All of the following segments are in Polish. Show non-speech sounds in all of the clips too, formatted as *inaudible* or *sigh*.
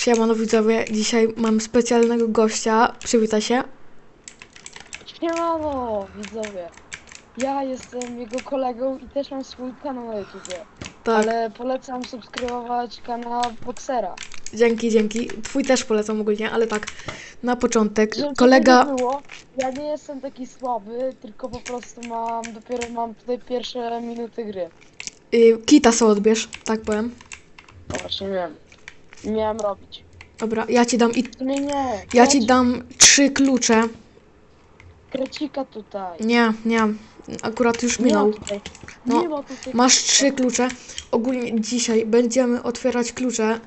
Siemano widzowie, dzisiaj mam specjalnego gościa. Przywitaj się. Siemano, widzowie. Ja jestem jego kolegą i też mam swój kanał na YouTubie. Tak, Ale polecam subskrybować kanał Boxera. dzięki, dzięki. Twój też polecam ogólnie, ale tak, na początek. Żeby Kolega, nie było, ja nie jestem taki słaby, tylko po prostu mam, dopiero mam tutaj pierwsze minuty gry. y, kita sobie odbierz, tak powiem. Właśnie wiem. Miałem robić. Dobra, ja ci dam i sumie nie. ja ci dam trzy klucze. Krecika tutaj. Nie, nie, akurat już Nie minął. tutaj. No, Nie ma tutaj. Masz trzy klucze. Ogólnie dzisiaj będziemy otwierać klucze.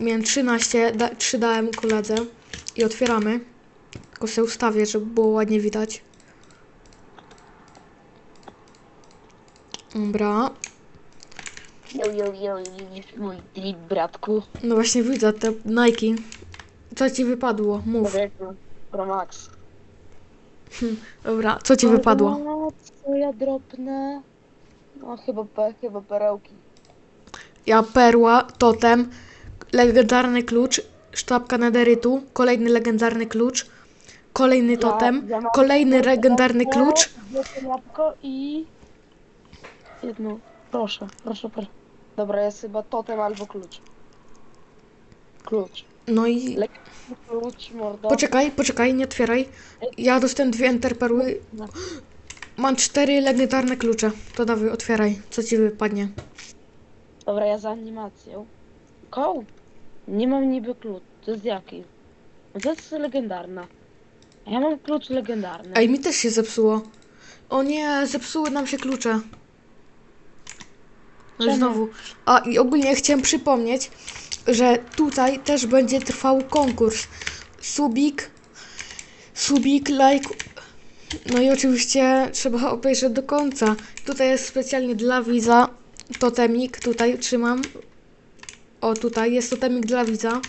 Miałem 13, da, 3 dałem koledze i otwieramy. Tylko sobie ustawię, żeby było ładnie widać. Dobra. Yo, yo, yo, widzisz mój trik, bratku. No właśnie widzę te Nike. Co ci wypadło? Mów. Pro Max. Dobra, co ci wypadło? No, co ja dropnę? No chyba, pe, chyba perełki. Ja perła, totem, legendarny klucz, sztabka nederytu, kolejny legendarny klucz, kolejny totem, Ja- mam kolejny legendarny klucz. Jedno jabłko i... Jedno. Proszę, proszę, proszę. Dobra, jest chyba totem albo klucz. Klucz. No i Klucz, mordo. Poczekaj, poczekaj, nie otwieraj. Ja dostałem dwie enterperły. No. Mam cztery legendarne klucze. To dawaj, otwieraj. Co ci wypadnie? Dobra, ja za animacją. Koł. Nie mam niby klucz. To jest jaki? To jest legendarna. Ja mam klucz legendarny. Ej, mi też się zepsuło. O nie, zepsuły nam się klucze. No znowu. A i ogólnie chciałem przypomnieć, że tutaj też będzie trwał konkurs. Subik, subik, like. No i oczywiście trzeba obejrzeć do końca. Tutaj jest specjalnie dla widza totemik. Tutaj trzymam. O, tutaj jest totemik dla widza.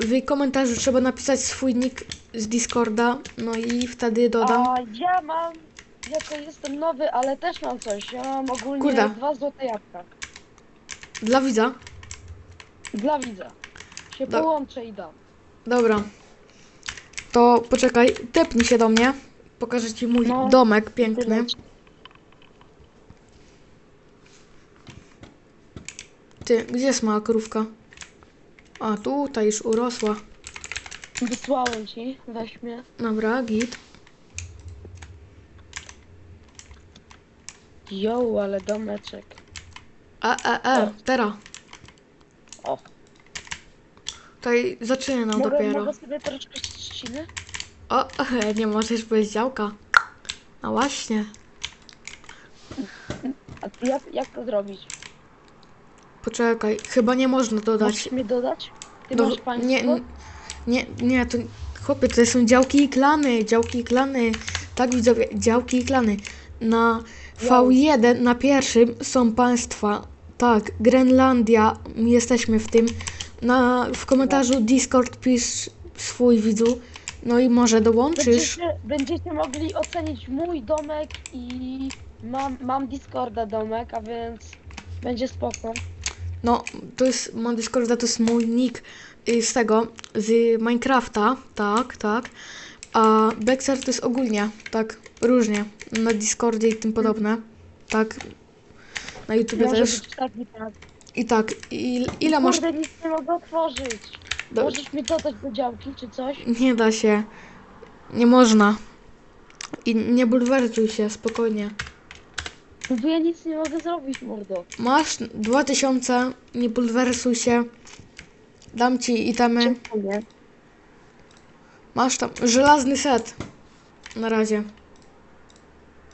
W komentarzu trzeba napisać swój nick z Discorda. No i wtedy dodam. A ja mam, jako jestem nowy, ale też mam coś. Ja mam ogólnie Kurde. dwa złote jabłka. Dla widza. Dla widza. Się Do- połączę i dam. Dobra. To poczekaj, tepnij się do mnie. Pokażę ci mój No. domek piękny. Ty, gdzie jest mała krówka? A, tutaj już urosła. Wysłałem ci, weź mnie. Dobra, git. Jo, ale domeczek. E, e, e, teraz. O, Tutaj zaczynam mogę, dopiero. mogę sobie troszkę trzciny? O, *laughs* nie możesz powiedzieć działka. A właśnie. A ty jak, jak to zrobić? Poczekaj, chyba nie można dodać. Możesz mnie dodać? Ty Do- masz państwo? nie, nie, nie, to chłopie, to są działki i klany, działki i klany. Tak widzowie, działki i klany. Na V1, na pierwszym są państwa. Tak, Grenlandia, my jesteśmy w tym. Na, w komentarzu Discord pisz swój widzu. No i może dołączysz. Będziecie, będziecie mogli ocenić mój domek i mam, mam Discorda domek, a więc będzie spoko. No, to jest, mam Discorda, to jest mój nick y, z tego, z Minecrafta, tak, tak. A Bexer to jest ogólnie, tak, różnie, na Discordzie i tym podobne, tak. Na YouTube Może też. być tak i tak. I tak, i, ile masz... Kurde, nic nie mogę otworzyć. Do, Możesz mi dodać do działki czy coś? nie da się, nie można. I nie bulwersuj się, spokojnie. No bo ja nic nie mogę zrobić, mordo. Masz 2000, nie bulwersuj się. Dam ci itemy. Nie? Masz tam żelazny set. Na razie.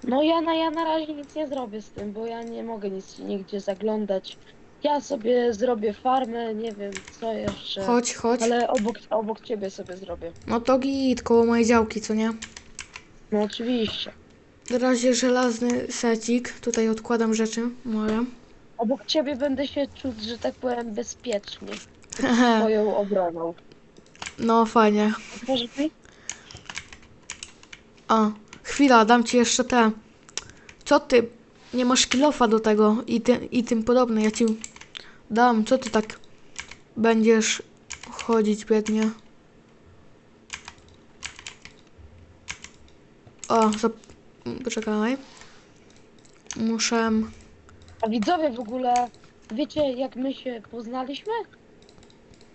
No ja na, ja na razie nic nie zrobię z tym, bo ja nie mogę nic nigdzie zaglądać. Ja sobie zrobię farmę, nie wiem co jeszcze. Chodź, chodź. Ale obok, obok ciebie sobie zrobię. No to git, koło mojej działki, co nie? No oczywiście. Na razie żelazny secik. Tutaj odkładam rzeczy moje. Obok ciebie będę się czuć, że tak powiem, bezpiecznie. *laughs* Twoją obroną. No fajnie. A, chwila, dam ci jeszcze te. Co ty? Nie masz kilofa do tego i, ty, i tym podobne. Ja ci dam. Co ty tak będziesz wchodzić biednie. O, zap... poczekaj. Muszę... A widzowie w ogóle, wiecie jak my się poznaliśmy?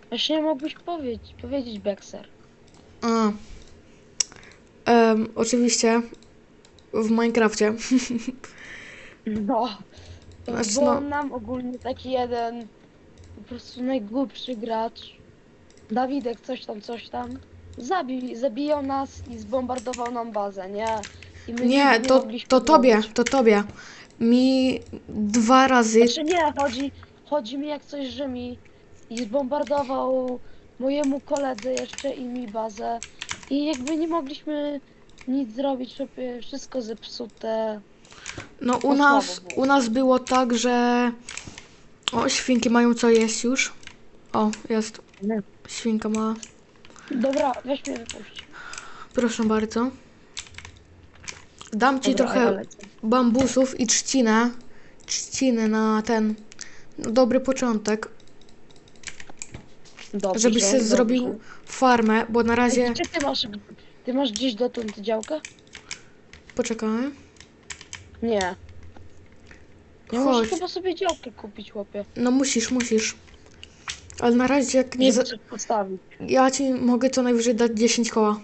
Właśnie mógłbyś powiedzieć, powiedzieć Bexer. A. Em, oczywiście w Minecrafcie. No. *laughs* Znaczy, był no- nam ogólnie taki jeden po prostu najgłupszy gracz. Dawidek coś tam, coś tam. Zabił, zabijał nas i zbombardował nam bazę, nie? I my Nie, to, mogliśmy to tobie, zrobić. to tobie. Mi dwa razy. Znaczy nie, chodzi, chodzi mi jak coś, że mi i zbombardował mojemu koledze jeszcze i mi bazę. I jakby nie mogliśmy nic zrobić, sobie wszystko zepsute. No u nas, u nas było tak, że. O, świnki mają co jeść już. O, jest. Nie. Świnka ma. Dobra, weź mnie wypuść. Proszę bardzo. Dam ci Dobra, trochę bambusów i trzcinę. Trzciny na ten. no, Dobry początek. Dobrze, Żebyś sobie dobrze. zrobił farmę, bo na razie. Czy ty masz, ty masz gdzieś dotąd działkę? Poczekaj. Nie. Ja muszę Chodź. chyba sobie działkę kupić, chłopie. No musisz, musisz. Ale na razie jak nie. Za... postawić. Ja ci mogę co najwyżej dać 10 koła.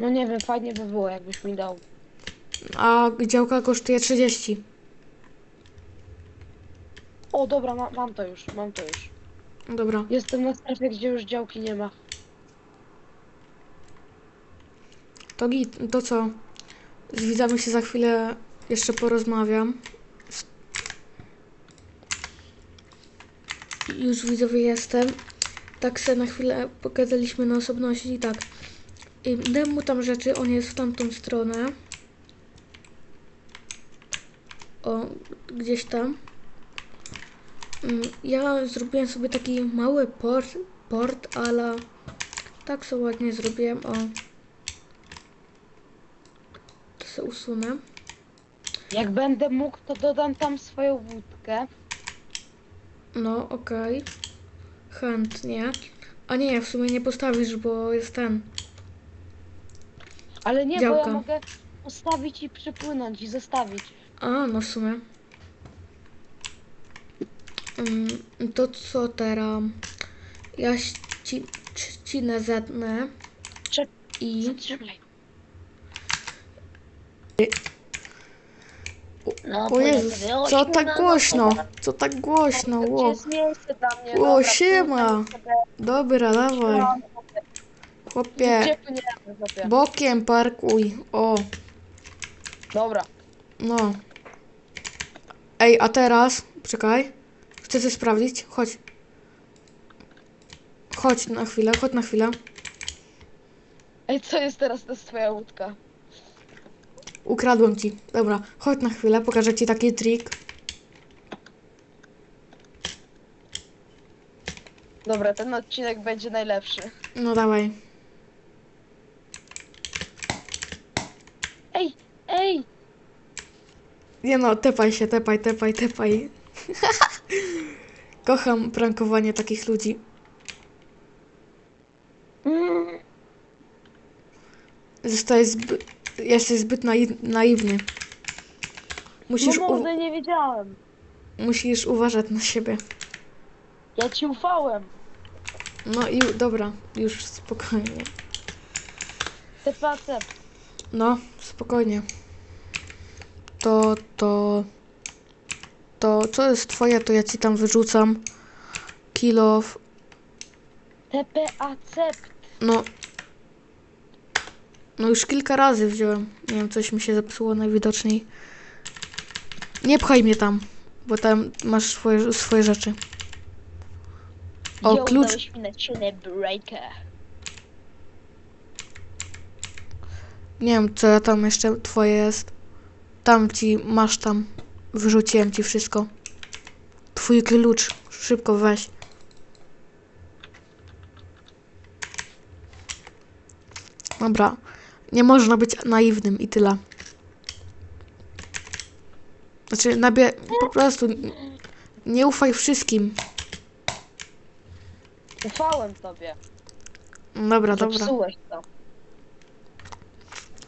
No nie wiem, fajnie by było, jakbyś mi dał. A działka kosztuje 30. O, dobra, ma, mam to już, mam to już. Dobra. Jestem na strefie, gdzie już działki nie ma. To git, to co? Z widzami się za chwilę jeszcze porozmawiam. Już widzowie jestem. Tak se na chwilę pogadaliśmy na osobności i tak. I Dam mu tam rzeczy, on jest w tamtą stronę. O, gdzieś tam. Mm, Ja zrobiłem sobie taki mały port, port ale tak sobie ładnie zrobiłem, o. To sobie usunę. Jak będę mógł, to dodam tam swoją wódkę. No, okej. Chętnie. A nie, w sumie nie postawisz, bo jest ten. Ale nie, bo Działka. ja mogę postawić i przypłynąć i zostawić. A, no w sumie. To co teraz? Ja ści, ścinę zetnę. I... Zatrzymaj. No, O Jezus, sobie co ośmiu tak głośno? Co tak głośno? Gdzie Ło. jest miejsce dla mnie? Ło, Dobra, siema. pójdę sobie. Dobra, dawaj. Chłopie, Gdzie płyniemy sobie? bokiem parkuj. O, Dobra. no. Ej, a teraz, czekaj. Chcę coś sprawdzić? Chodź. Chodź na chwilę, chodź na chwilę. Ej, co jest teraz? To jest twoja łódka. Ukradłem ci. Dobra, chodź na chwilę, pokażę ci taki trik. Dobra, ten odcinek będzie najlepszy. No dawaj. Ej, ej! Nie no, tepaj się, tepaj, tepaj, tepaj. *laughs* Kocham prankowanie takich ludzi. Zostajesz zbyt, jesteś zbyt nai- naiwny. Musisz, no u- mordy, nie wiedziałem. musisz uważać na siebie. Ja ci ufałem. No i dobra, już spokojnie. TPAC. No, spokojnie. To, to, to, co jest twoje, to ja ci tam wyrzucam. Kilo, TPAC. no, no już kilka razy wziąłem. Nie wiem, coś mi się zepsuło najwidoczniej. Nie pchaj mnie tam, bo tam masz swoje, swoje rzeczy. O, Yo, klucz. Nie wiem, co ja tam jeszcze twoje jest. Tam ci, masz tam. Wyrzuciłem ci wszystko. Twój klucz. Szybko weź. Dobra. Nie można być naiwnym i tyle. Znaczy, nabie... po prostu nie ufaj wszystkim. Ufałem tobie. Dobra, dobra. Zepsułeś to.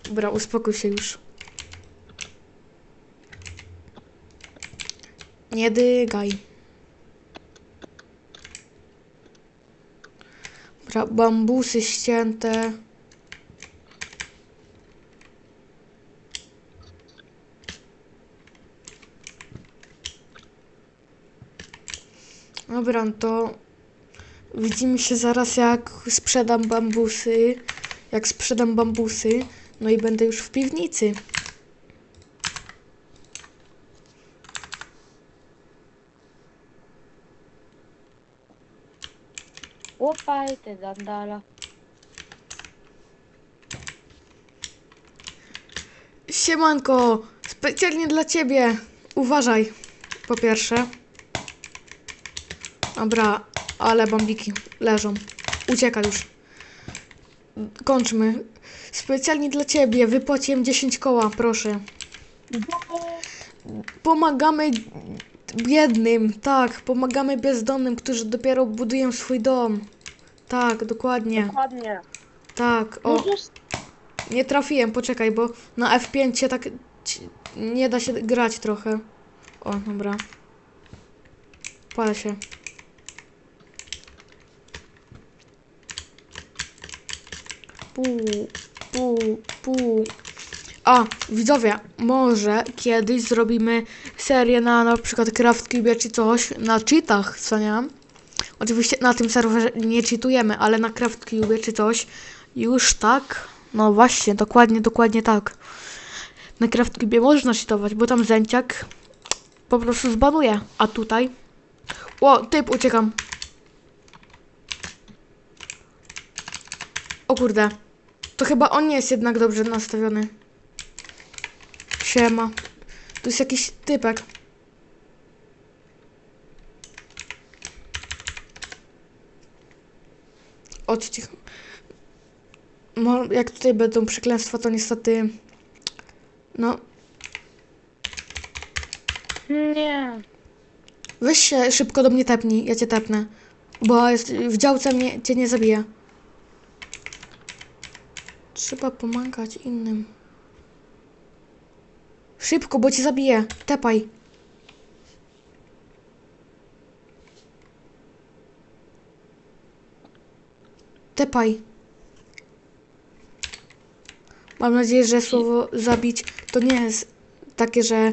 Dobra, uspokój się już. Nie dygaj. Dobra, bambusy ścięte. Dobra, to widzimy się zaraz jak sprzedam bambusy. Jak sprzedam bambusy, no i będę już w piwnicy. Łopaj ty dandala. Siemanko, specjalnie dla ciebie. Uważaj, po pierwsze. Dobra, ale bombiki leżą. Uciekaj już. Kończmy. Specjalnie dla ciebie wypłaciłem 10 koła, proszę. Pomagamy biednym, tak, pomagamy bezdomnym, którzy dopiero budują swój dom. Tak, dokładnie, Dokładnie. tak. O, Możesz nie trafiłem, poczekaj, bo na F5 się tak ci- nie da się grać trochę. O, dobra. Palę się. Pół, pół, pół. A, widzowie, może kiedyś zrobimy serię na na przykład CraftCube czy coś, na cheatach, co nie? Oczywiście na tym serwerze nie cheatujemy, ale na CraftCube czy coś już tak. No właśnie, dokładnie, dokładnie tak. Na CraftCube można cheatować, bo tam zęciak po prostu zbanuje. A tutaj... O, typ, uciekam. O kurde. To chyba on nie jest jednak dobrze nastawiony. Siema. Tu jest jakiś typek. Od cicho. No, jak tutaj będą przekleństwa, to niestety... No, Nie. weź się szybko do mnie tepnij, ja cię tepnę. Bo jest, w działce mnie, cię nie zabije. Trzeba pomagać innym. Szybko, bo cię zabije. Tepaj. Tepaj. Mam nadzieję, że słowo zabić to nie jest takie, że.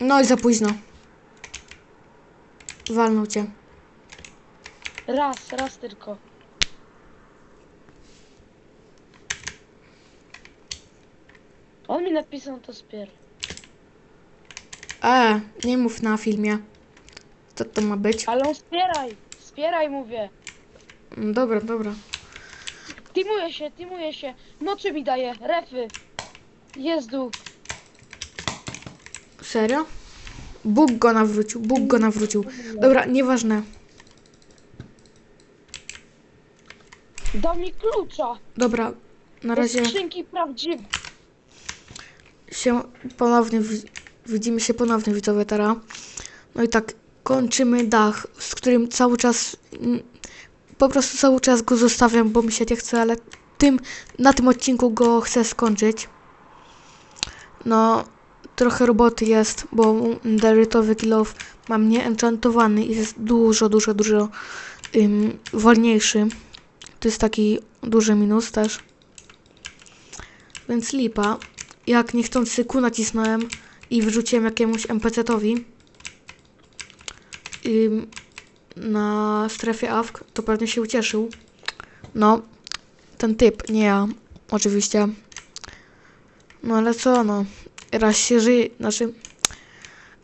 No i za późno. Walnął cię. Raz, raz tylko. On mi napisał to spier. E, nie mów na filmie. Co to ma być? Ale on wspieraj! Wspieraj mówię! Mm, Dobra, dobra. Timuje się, timuje się! Noczy mi daje, refy! Jezdu! Serio? Bóg go nawrócił, Bóg go nawrócił. Dobra, nieważne. Dał mi klucza! Dobra, na Do razie skrzynki prawdziwe! się ponownie, wi- widzimy się ponownie widzowie teraz. No i tak, kończymy dach, z którym cały czas, mm, po prostu cały czas go zostawiam, bo mi się nie chce, ale tym, na tym odcinku go chcę skończyć. No, trochę roboty jest, bo derytowy kill off mam nieenchantowany i jest dużo, dużo, dużo wolniejszy. To jest taki duży minus też. Więc lipa. Jak niechcący Q nacisnąłem i wrzuciłem jakiemuś NPC-towi na strefie AFK, to pewnie się ucieszył. No, ten typ, nie ja, oczywiście. No ale co, no. Raz się żyje, znaczy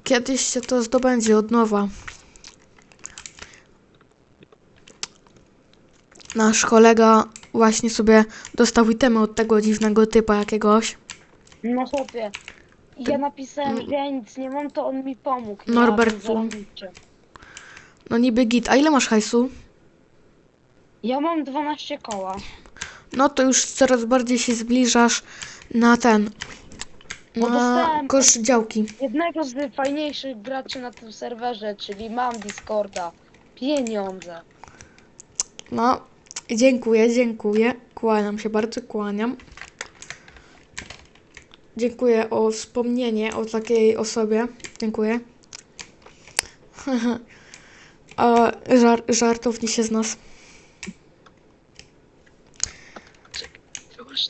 kiedyś się to zdobędzie od nowa. Nasz kolega właśnie sobie dostał itemy od tego dziwnego typa jakiegoś. No chłopie. Ja napisałem, że ja nic nie mam, to on mi pomógł. Ja Norbertu. zarobicie. No niby git. A ile masz hajsu? Ja mam 12 koła. No to już coraz bardziej się zbliżasz na ten. Bo Na dostałem- kosz działki. Jednego z fajniejszych graczy na tym serwerze, czyli mam Discorda. Pieniądze. No, dziękuję, dziękuję. Kłaniam się bardzo, kłaniam. Dziękuję o wspomnienie o takiej osobie. Dziękuję. *laughs* A żar żartowni się z nas.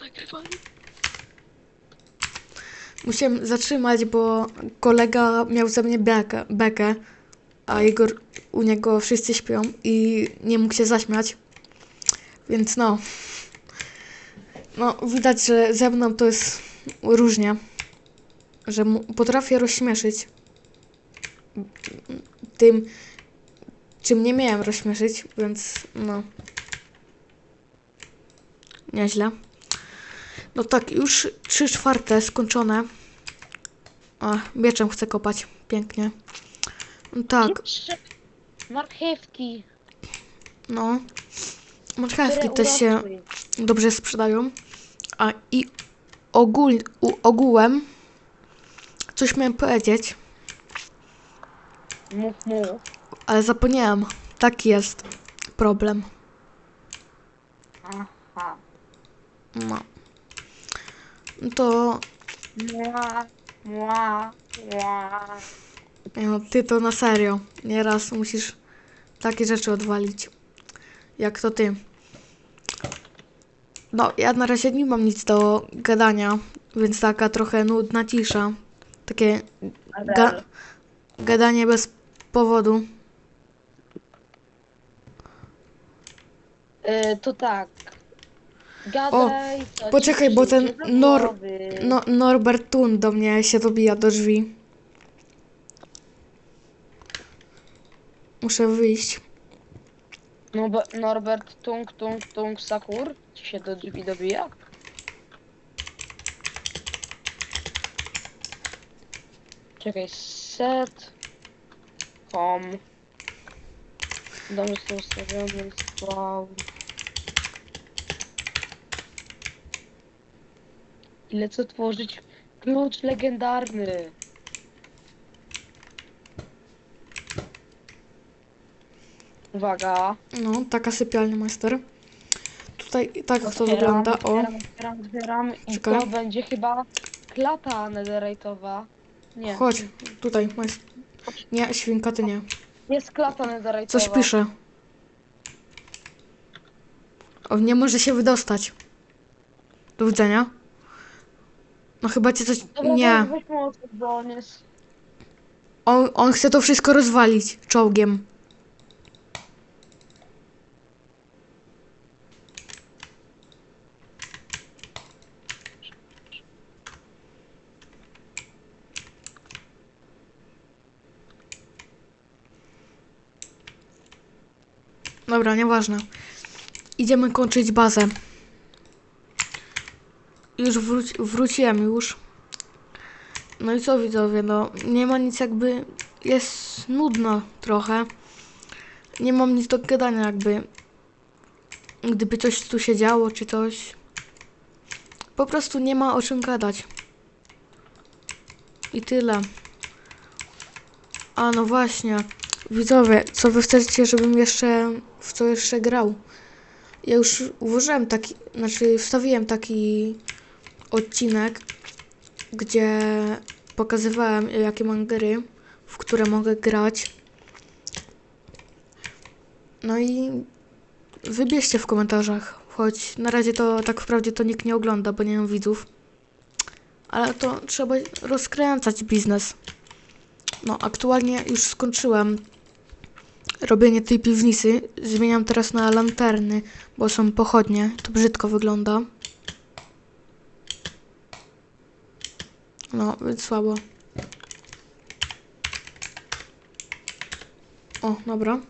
Nagrywany? Musiałem zatrzymać, bo kolega miał ze mnie bekę, bekę, a jego, u niego wszyscy śpią i nie mógł się zaśmiać. Więc no. No, widać, że ze mną to jest różnie. Że potrafię rozśmieszyć tym, czym nie miałem rozśmieszyć, więc no. Nieźle. No tak, już trzy czwarte skończone. A, mieczem chcę kopać. Pięknie. No tak, Marchewki. no. Marchewki też się dobrze sprzedają. A i ogól, u, ogółem coś miałem powiedzieć, Mów, mów. Ale zapomniałem. Taki jest problem. Aha. No. To No, ty to na serio. Nieraz musisz takie rzeczy odwalić. Jak to ty. No, ja na razie nie mam nic do gadania, więc taka trochę nudna cisza. Takie ga gadanie bez powodu. Y, to tak. Gadaj, poczekaj, bo ten przyjdzie do Nor- głowy. No, Norbert Tun do mnie się dobija do drzwi. Muszę wyjść. No bo Norbert Tung Tung Tung Sakur ci się do drzwi dobija? Czekaj, set com Dom jest ustawiony, wow. Ile co tworzyć? Klucz legendarny. Uwaga. No, taka sypialnia majster. Tutaj tak to Otwieram, wygląda. O, Otwieram, otwieram, otwieram i Czekaj. to będzie chyba klata netherite'owa. Nie. chodź, tutaj. majst- Nie, świnka, ty nie. Jest klata netherite'owa. Coś pisze. O, nie może się wydostać. Do widzenia. No chyba cię coś... Dobra, Nie. weź mu otwórz, bo on jest... On, on chce to wszystko rozwalić czołgiem. Dobra, nieważne. Idziemy kończyć bazę. Już wróci, wróciłem już. No i co widzowie, no nie ma nic jakby, jest nudno trochę. Nie mam nic do gadania jakby, gdyby coś tu się działo czy coś. Po prostu nie ma o czym gadać. I tyle. A no właśnie, widzowie, co wy chcecie, żebym jeszcze, w co jeszcze grał? Ja już ułożyłem taki, znaczy wstawiłem taki odcinek, gdzie pokazywałem jakie mam gry, w które mogę grać. No i wybierzcie w komentarzach, choć na razie to tak wprawdzie to nikt nie ogląda, bo nie mam widzów. Ale to trzeba rozkręcać biznes. No, aktualnie już skończyłem robienie tej piwnicy. Zmieniam teraz na lanterny, bo są pochodnie. To brzydko wygląda. No, słabo. O, dobra.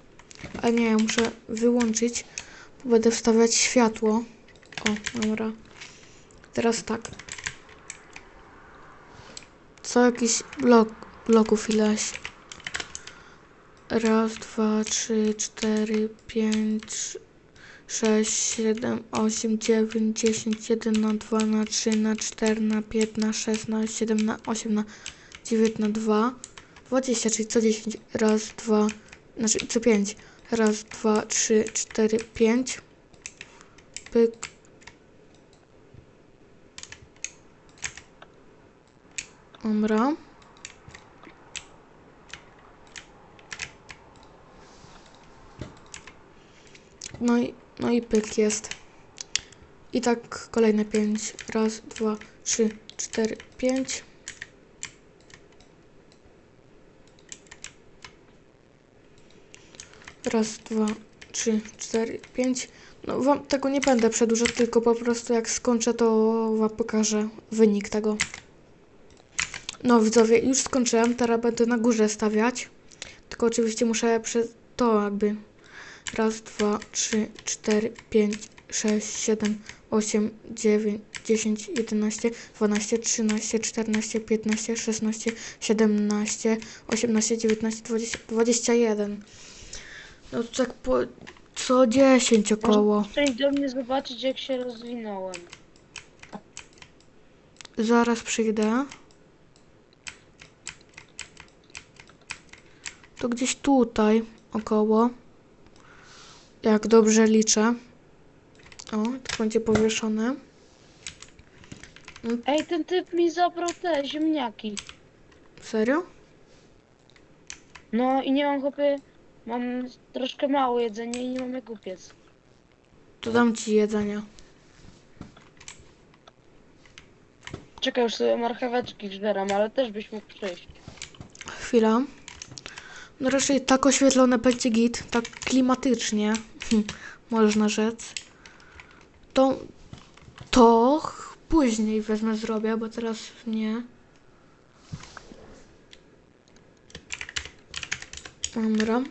A nie, ja muszę wyłączyć, bo będę wstawiać światło. O, dobra. Teraz tak. Co jakiś blok, bloków ileś. Raz, dwa, trzy, cztery, pięć, sześć, siedem, osiem, dziewięć, dziesięć, jeden na dwa, na trzy, na cztery, na pięć, na sześć, na siedem, na osiem, na dziewięć, na dwa, dwadzieścia, czyli co dziesięć, raz, dwa, znaczy co pięć, Raz, dwa, trzy, cztery, pięć. Pyk. Dobra. No i, no i pyk jest. I tak kolejne pięć. Raz, dwa, trzy, cztery, pięć. Raz, dwa, trzy, cztery, pięć. No wam tego nie będę przedłużać, tylko po prostu jak skończę, to wam pokażę wynik tego. No widzowie, już skończyłem, teraz będę na górze stawiać. Tylko oczywiście muszę przez to jakby. Raz, dwa, trzy, cztery, pięć, sześć, siedem, osiem, dziewięć, dziesięć, jedenaście, dwanaście, trzynaście, czternaście, piętnaście, szesnaście, siedemnaście, osiemnaście, dziewiętnaście, dwadzieścia, dwadzieścia jeden. No to tak po co 10 około. Przyjść do mnie zobaczyć, jak się rozwinąłem. Zaraz przyjdę. To gdzieś tutaj około. Jak dobrze liczę. O, to będzie powieszone. Ej, ten typ mi zabrał te ziemniaki. Serio? No i nie mam chłopie... Mam troszkę mało jedzenia i nie mam jak upiec. To dam ci jedzenie. Czekaj, już sobie marcheweczki żeram, ale też byś mógł przyjść. Chwila. No raczej tak oświetlone będzie git, tak klimatycznie, hm, można rzec. To, to później wezmę zrobię, bo teraz nie. Dobra.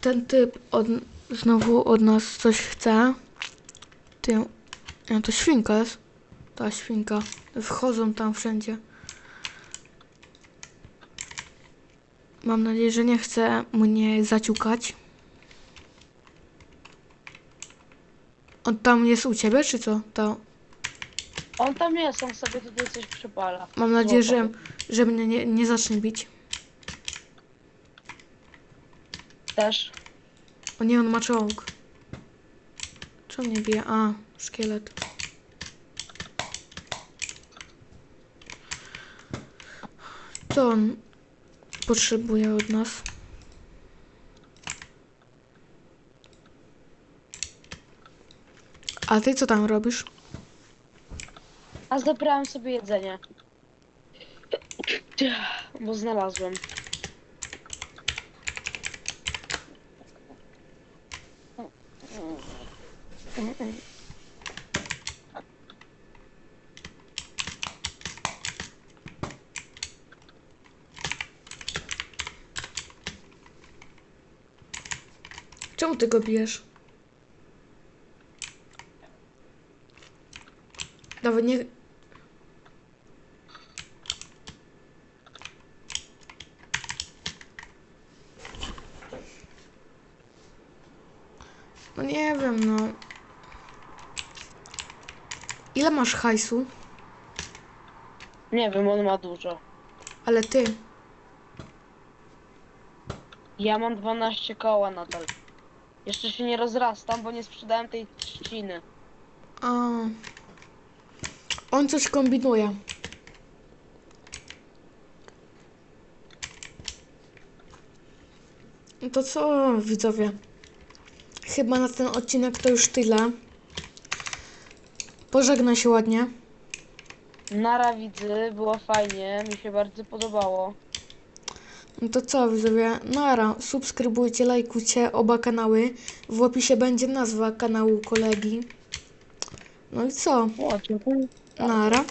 Ten typ od, znowu od nas coś chce. Ty, a to świnka jest. Ta świnka. Wchodzą tam wszędzie. Mam nadzieję, że nie chce mnie zaciukać. On tam jest u ciebie, czy co? To On tam jest, on sobie tutaj coś przypala. mam nadzieję, że, że mnie nie, nie zacznie bić. Też. O nie, on ma czołg. Co mnie bije? A, szkielet. Co on potrzebuje od nas? A ty co tam robisz? A zabrałem sobie jedzenie. Bo znalazłem. Czemu ty go bijesz? Nawet nie... No nie wiem, no. Ile masz hajsu? Nie wiem, on ma dużo. Ale ty. Ja mam 12 koła nadal. Jeszcze się nie rozrastam, bo nie sprzedałem tej trzciny. A. On coś kombinuje. No To co, widzowie? Chyba na ten odcinek to już tyle. Pożegnaj się ładnie. Nara widzy, było fajnie, mi się bardzo podobało. No to co, widzowie? Nara, subskrybujcie, lajkujcie oba kanały. W opisie będzie nazwa kanału kolegi. No i co? O, dziękuję. Nara.